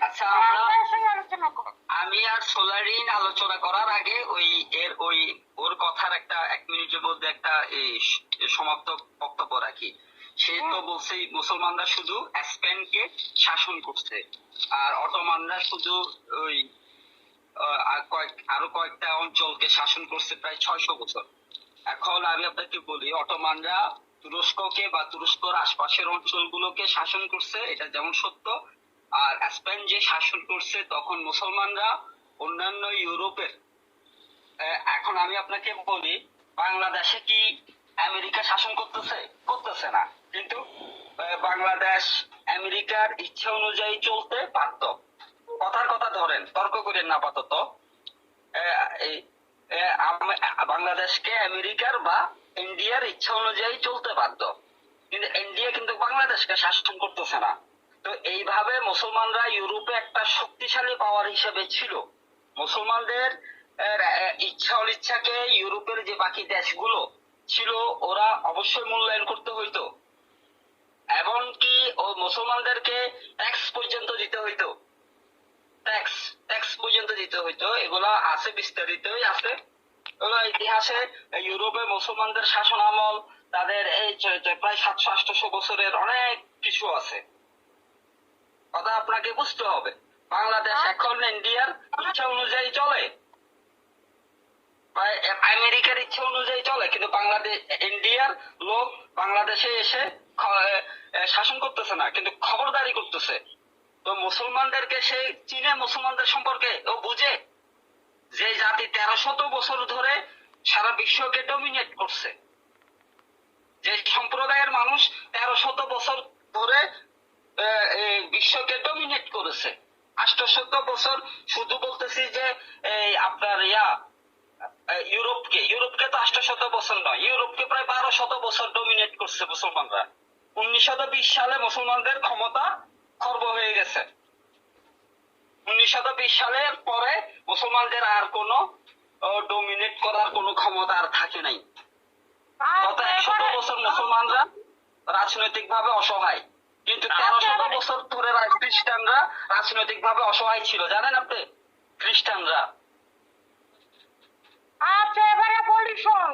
আচ্ছা, আলোচনা করো। আমি আর সোলারিন আলোচনা করার আগে ওই এর ওই ওর কথার একটা এক মিনিটের মধ্যে একটা সমাপ্ত বক্তব্য রাখি। সে তো বলছে মুসলমানরা শুধু স্পেনকে শাসন করছে আর অটোমানরা শুধু ওই আরও কয়েকটা অঞ্চলকে শাসন করছে প্রায় ছয়শো বছর। এখন আমি আপনাকে বলি অটোমানরা তুরস্ককে বা তুরস্কর আশপাশের অঞ্চলগুলোকে শাসন করছে এটা যেমন সত্য আর স্পেন যে শাসন করছে তখন মুসলমানরা অন্যান্য ইউরোপের এখন আমি আপনাকে বলি, বাংলাদেশে কি আমেরিকা শাসন করতেছে? করতেছে না। কিন্তু বাংলাদেশ আমেরিকার ইচ্ছা অনুযায়ী চলতে পারত কথার কথা ধরেন, তর্ক করেন না আপাতত। বাংলাদেশকে আমেরিকার বা ইন্ডিয়ার ইচ্ছা অনুযায়ী চলতে পারত কিন্তু ইন্ডিয়া কিন্তু বাংলাদেশকে শাসন করতেছে না। তো এইভাবে মুসলমানরা ইউরোপে একটা শক্তিশালী পাওয়ার হিসেবে ছিল। মুসলমানদের ইচ্ছা অনিচ্ছাকে ইউরোপের যে বাকি দেশগুলো ছিল, ওরা অবশ্যই মূল্যায়ন করতে হইতো। এমনকি ও মুসলমানদেরকে ট্যাক্স পর্যন্ত দিতে হইতো। ট্যাক্স ট্যাক্স পর্যন্ত দিতে হইতো। এগুলা আছে বিস্তারিতই আছে। ইতিহাসে ইউরোপে মুসলমানদের শাসন আমল তাদের এই প্রায় সাতশো আটশো বছরের অনেক কিছু আছে। কথা আপনাকে বুঝতে হবে। বাংলাদেশ এখন ইন্ডিয়ার ইচ্ছা অনুযায়ী চলে। আমেরিকার ইচ্ছা অনুযায়ী চলে কিন্তু বাংলাদেশ ইন্ডিয়ার লোক বাংলাদেশে এসে শাসন করতেছে না কিন্তু খবরদারি করতেছে। তো মুসলমানদেরকে সে চীনে মুসলমানদের সম্পর্কে ও বুঝে যে জাতি তেরো শত বছর ধরে সারা বিশ্বকে ডমিনেট করছে যে সম্প্রদায়ের মানুষ তেরো শত বছর ধরে আহ, এই বিশ্বকে ডমিনেট করেছে আষ্টশত বছর শুধু বলতেছি যে এই আপনার ইয়া ইউরোপকে ইউরোপকে তো আষ্টশত বছর নয় ইউরোপকে প্রায় বারো শত বছর ডমিনেট করছে মুসলমানরা। উনিশশো বিশ সালে মুসলমানদের ক্ষমতা খর্ব হয়ে গেছে। উনিশশো বিশ সালের পরে মুসলমানদের আর কোনো ডমিনেট করার কোনো ক্ষমতা আর থাকে নাই। গত একশত বছর মুসলমানরা রাজনৈতিক ভাবে অসহায়। কিন্তু তেরো আচ্ছা, শত বছর ধরে খ্রিস্টানরা রাজনৈতিক ভাবে অসহায় ছিল জানেন আপনি? খ্রিস্টানরা। আচ্ছা এবারে বলি শোন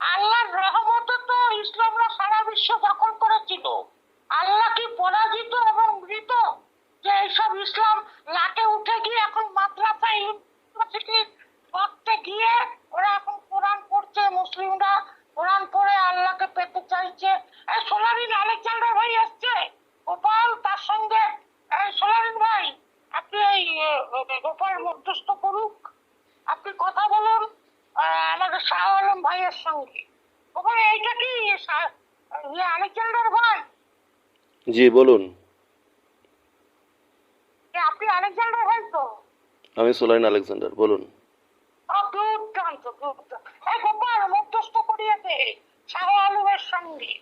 আল্লাহর রহমতে তো ইসলামরা সারা বিশ্ব দখল করেছিল। আল্লাহ কি পরাজিত এবং মৃত যে এইসব ইসলাম লাটে উঠে গিয়ে এখন মাদ্রাসা ইউনিভার্সিটি পড়তে গিয়ে ওরা এখন কোরআন পড়ছে মুসলিমরা কোরআন পড়ে আল্লাহকে পেতে চাইছে। সোলারিন আলেকজান্ডার ভাই আসছে গোপাল তার সঙ্গে এই সোলারিন ভাই আপনি এই আহ, গোপাল মধ্যস্থ করুক। আপনি কথা বলুন আমাদের শাহ আলম ভাইয়ের সঙ্গে। ওখানে এইটা কি ইয়ে আলেকজান্ডার ভাই? জি বলুন। আপনি আলেকজান্ডার ভাই তো? আমি সোলাইন আলেকজান্ডার বলুন। দুর্দান্ত দুর্দান্ত। গোপাল মধ্যস্থ করিয়ে দে শাহ আলমের সঙ্গে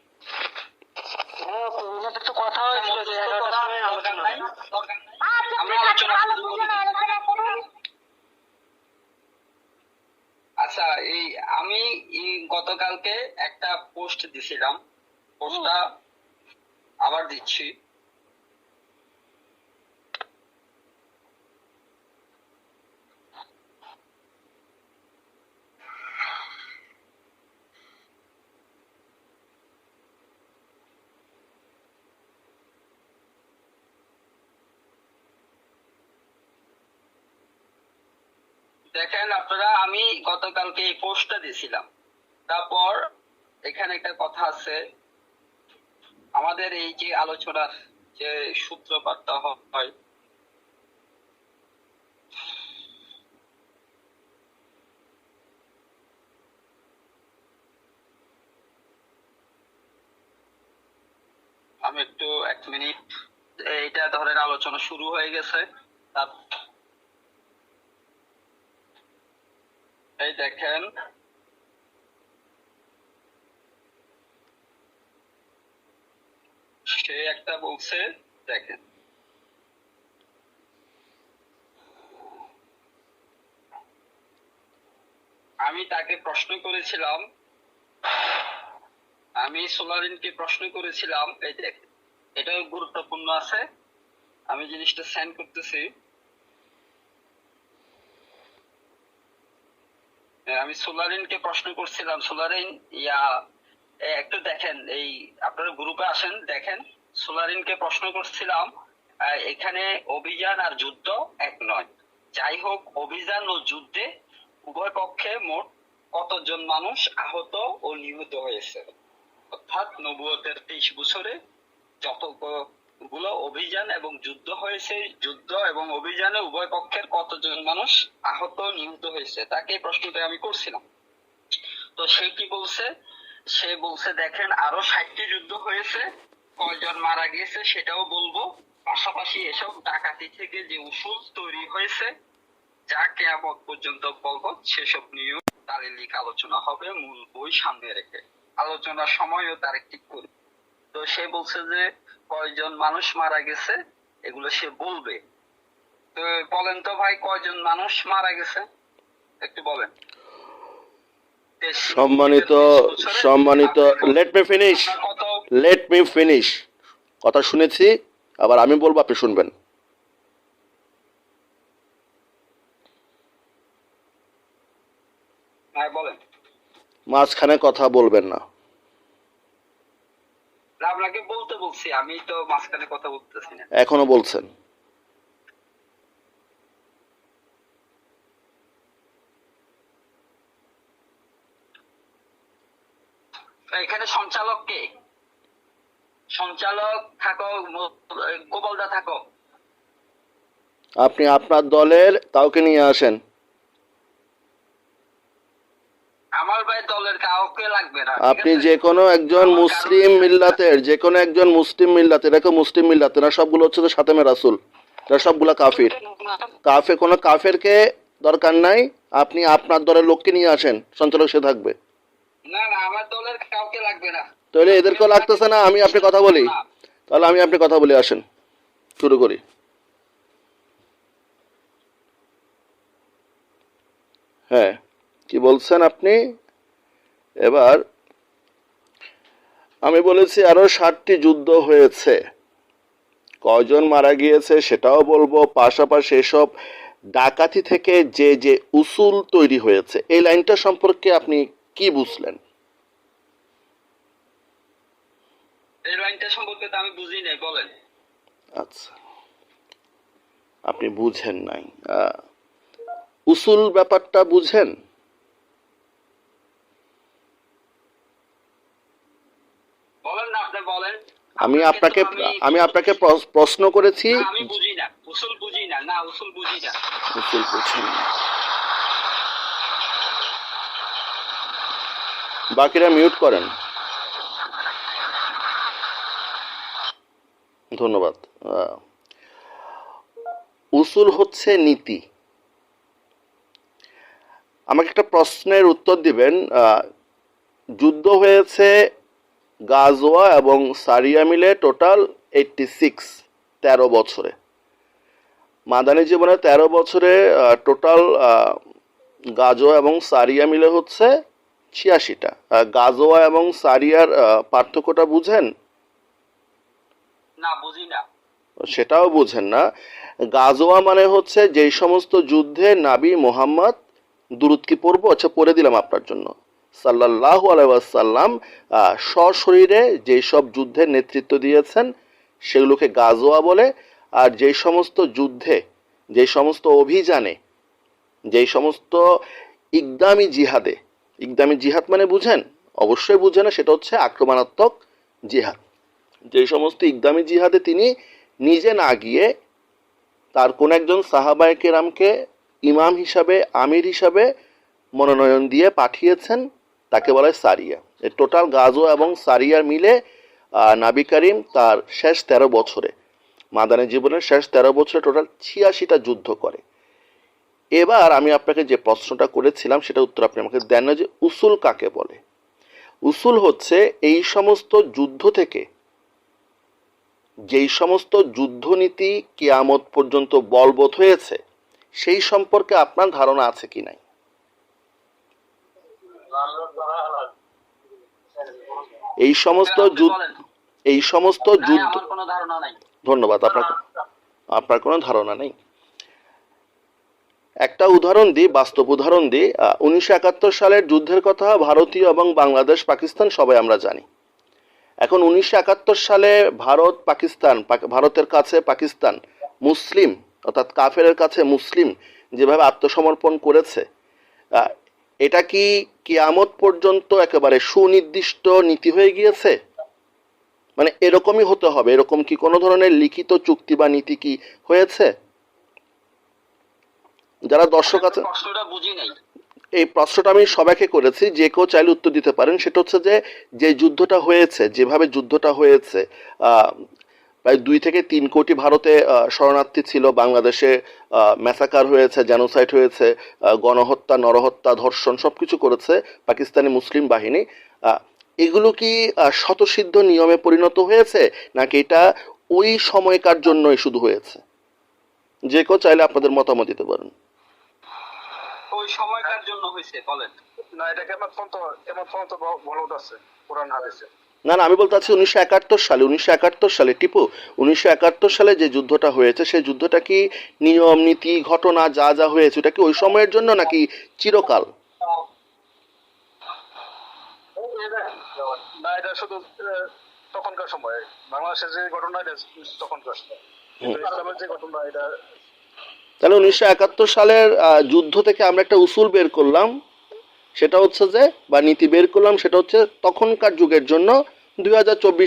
হ্যাঁ, ওনাদের তো কথা হয়েছিল যে এগারোটার সময় আলোচনা নাই, দরকার নাই। আচ্ছা আমরা ঠিক আছে আলোচনা ভালো শুরু বুঝে করি। আলোচনা করুন আচ্ছা এই আমি এই গতকালকে একটা দিছিলাম পোস্টটা আবার দিচ্ছি। দেখেন আপনারা আমি গতকালকে এই পোস্টটা দিয়েছিলাম। তারপর এখানে একটা কথা আছে। আমাদের এই যে আলোচনার যে সূত্রপাতটা হয়, আমি একটু এক মিনিট, এইটা ধরেন আলোচনা শুরু হয়ে গেছে। এই দেখেন সে একটা বলছে দেখেন। আমি তাকে প্রশ্ন করেছিলাম আমি সোলারিনকে প্রশ্ন করেছিলাম এই দেখ এটাও গুরুত্বপূর্ণ আছে আমি জিনিসটা সেন্ড করতেছি। হ্যাঁ, আমি সোলারিনকে প্রশ্ন করছিলাম সোলারিন ইয়া একটু দেখেন এই আপনারা গ্রুপে আসেন দেখেন। সোলারিনকে প্রশ্ন করছিলাম এখানে অভিযান আর যুদ্ধ এক নয়। যাই হোক, অভিযান ও যুদ্ধে উভয় পক্ষে মোট কতজন মানুষ আহত ও নিহত হয়েছে? অর্থাৎ নবুয়তের তেইশ বছরে যতগুলো অভিযান এবং যুদ্ধ হয়েছে, যুদ্ধ এবং অভিযানে উভয় পক্ষের কতজন মানুষ আহত, নিহত হয়েছে, তাকে প্রশ্নটা আমি করছিলাম। তো সে কি বলছে? সে বলছে, দেখেন, আরও ষাটটি যুদ্ধ হয়েছে কয়জন মারা গিয়েছে সেটাও বলব। পাশাপাশি এসব ডাকাতি থেকে যে উসুল তৈরি হয়েছে যা কেয়ামত পর্যন্ত বলব সেসব নিয়েও তারিলিক আলোচনা হবে মূল বই সামনে রেখে। আলোচনার সময়ও তারিখ ঠিক করি তো সে বলছে যে কয়জন মানুষ মারা গেছে এগুলো সে বলবে। তো বলেন তো ভাই কয়জন মানুষ মারা গেছে? একটু বলেন। সম্মানিত সম্মানিত let me finish let me finish কথা শুনেছি আবার আমি বলব আপনি শুনবেন। হ্যাঁ মাঝখানে কথা বলবেন না। না, আপনাকে বলতে বলছি আমি তো মাঝখানে কথা বলতেছি না। এখনও বলছেন। এখানে সঞ্চালক কে? সঞ্চালক থাকো গোপালদা থাকো। আপনি আপনার দলের কাউকে নিয়ে আসেন? আমার ভাই দলের কাউকে লাগবে না আপনি? যে কোনো একজন মুসলিম মিল্লাতের যে কোনো একজন মুসলিম মিল্লাতের এরকম মুসলিম মিল্লাত এরা সবগুলো হচ্ছে যে সাতেমে রাসুল এরা সবগুলো কাফির। কাফে কোনো কাফেরকে দরকার নাই আপনি আপনার দলের লোককে নিয়ে আসেন সঞ্চালক সে থাকবে। না না আমার দলের কাউকে লাগবে না। তাহলে এদেরকেও লাগতেছে না, আমি আপনি কথা বলি। তাহলে আমি আপনি কথা বলি আসেন। শুরু করি। হ্যাঁ কি বলছেন আপনি? এবার আমি বলেছি আরও ষাটটি যুদ্ধ হয়েছে। কয়জন মারা গিয়েছে সেটাও বলব। পাশাপাশি এসব ডাকাতি থেকে যে যে উসুল তৈরি হয়েছে, এই লাইনটা সম্পর্কে আপনি কি বুঝলেন? এই লাইনটা সম্পর্কে তো আমি বুঝি নাই বলেন। আচ্ছা। আপনি বুঝেন নাই। উসুল ব্যাপারটা বুঝেন? বলেন না আপনি বলেন। আমি আপনাকে আমি আপনাকে প্রশ্ন করেছি। আমি বুঝি না। উসুল বুঝি না। না উসুল বুঝি না। উসুল বুঝেন না। বাকিরা মিউট করেন। ধন্যবাদ। উসুল হচ্ছে নীতি। আমাকে একটা প্রশ্নের উত্তর দিবেন। যুদ্ধ হয়েছে গাজোয়া এবং সারিয়া মিলে টোটাল এইটটি সিক্স তেরো বছরে। মাদানী জীবনে তেরো বছরে টোটাল গাজোয়া এবং সারিয়া মিলে হচ্ছে ছিয়াশিটা। গাজোয়া এবং সারিয়ার পার্থক্যটা বুঝেন? বুঝি সেটাও বুঝেন না। গাজোয়া মানে হচ্ছে যেই সমস্ত যুদ্ধে নাবি মোহাম্মদ দুরুদ কি পড়ব? আচ্ছা পড়ে দিলাম আপনার জন্য। সাল্লাহ আলাইসাল্লাম সশরীরে যেই সব যুদ্ধের নেতৃত্ব দিয়েছেন, সেগুলোকে গাজোয়া বলে, আর যেই সমস্ত যুদ্ধে, যেই সমস্ত অভিযানে, যেই সমস্ত ইকদামি জিহাদে, ইকদামি জিহাদ মানে বুঝেন? অবশ্যই বুঝেন না, সেটা হচ্ছে আক্রমণাত্মক জিহাদ। যে সমস্ত ইকদামি জিহাদে তিনি নিজে না গিয়ে তার কোন একজন সাহাবায় কেরামকে ইমাম হিসাবে, আমির হিসাবে মনোনয়ন দিয়ে পাঠিয়েছেন, তাকে বলা হয় সারিয়া। এই টোটাল গাজো এবং সারিয়ার মিলে নাবি করিম তার শেষ তেরো বছরে, মাদানী জীবনের শেষ তেরো বছরে টোটাল ছিয়াশিটা যুদ্ধ করে। এবার আমি আপনাকে যে প্রশ্নটা করেছিলাম, সেটা উত্তর আপনি আমাকে দেন না যে উসুল কাকে বলে। উসুল হচ্ছে এই সমস্ত যুদ্ধ থেকে যেই সমস্ত যুদ্ধনীতি কেয়ামত পর্যন্ত বলবৎ হয়েছে সেই সম্পর্কে আপনার ধারণা আছে কি নাই? এই সমস্ত যুদ্ধ এই সমস্ত যুদ্ধ ধারণা নাই। ধন্যবাদ আপনার আপনার কোনো ধারণা নেই। একটা উদাহরণ দিই বাস্তব উদাহরণ দিই। উনিশশো একাত্তর সালের যুদ্ধের কথা ভারতীয় এবং বাংলাদেশ পাকিস্তান সবাই আমরা জানি। এখন উনিশশো একাত্তর সালে ভারত পাকিস্তান ভারতের কাছে পাকিস্তান মুসলিম অর্থাৎ কাফের কাছে মুসলিম যেভাবে আত্মসমর্পণ করেছে এটা কি কিয়ামত পর্যন্ত একেবারে সুনির্দিষ্ট নীতি হয়ে গিয়েছে? মানে এরকমই হতে হবে এরকম কি কোনো ধরনের লিখিত চুক্তি বা নীতি কি হয়েছে? যারা দর্শক আছে বুঝি নাই। এই প্রশ্নটা আমি সবাইকে করেছি, যে কেউ চাইলে উত্তর দিতে পারেন। সেটা হচ্ছে যে যে যুদ্ধটা হয়েছে, যেভাবে যুদ্ধটা হয়েছে প্রায় দুই থেকে তিন কোটি ভারতে শরণার্থী ছিল। বাংলাদেশে ম্যাসাকার হয়েছে, জেনোসাইড হয়েছে গণহত্যা, নরহত্যা, ধর্ষণ সব কিছু করেছে পাকিস্তানি মুসলিম বাহিনী। এগুলো কি শতসিদ্ধ নিয়মে পরিণত হয়েছে? নাকি এটা ওই সময়কার জন্যই শুধু হয়েছে? যে কেউ চাইলে আপনাদের মতামত দিতে পারেন। ওই সময়কার জন্য হয়েছে বলেন। না এটা কেমন পর্যন্ত কেমন পর্যন্ত বলা আছে কোরআন হাদিসে। না না আমি বলতে চাচ্ছি উনিশশো একাত্তর সালে উনিশশো একাত্তর সালে টিপু উনিশশো একাত্তর সালে যে যুদ্ধটা হয়েছে সেই যুদ্ধটা কি নিয়ম নীতি ঘটনা যা যা হয়েছে ওটা কি ওই সময়ের জন্য নাকি চিরকাল? না এটা শুধু তখনকার সময়। বাংলাদেশের যে ঘটনা এটা তখনকার সময়। ইসলামের যে ঘটনা এটা তাহলে উনিশশো একাত্তর সালের যুদ্ধ থেকে আমরা একটা উসুল বের করলাম। সেটা হচ্ছে যে, বা নীতি বের করলাম, সেটা হচ্ছে তখনকার যুগের জন্য, দুই হাজার চব্বিশ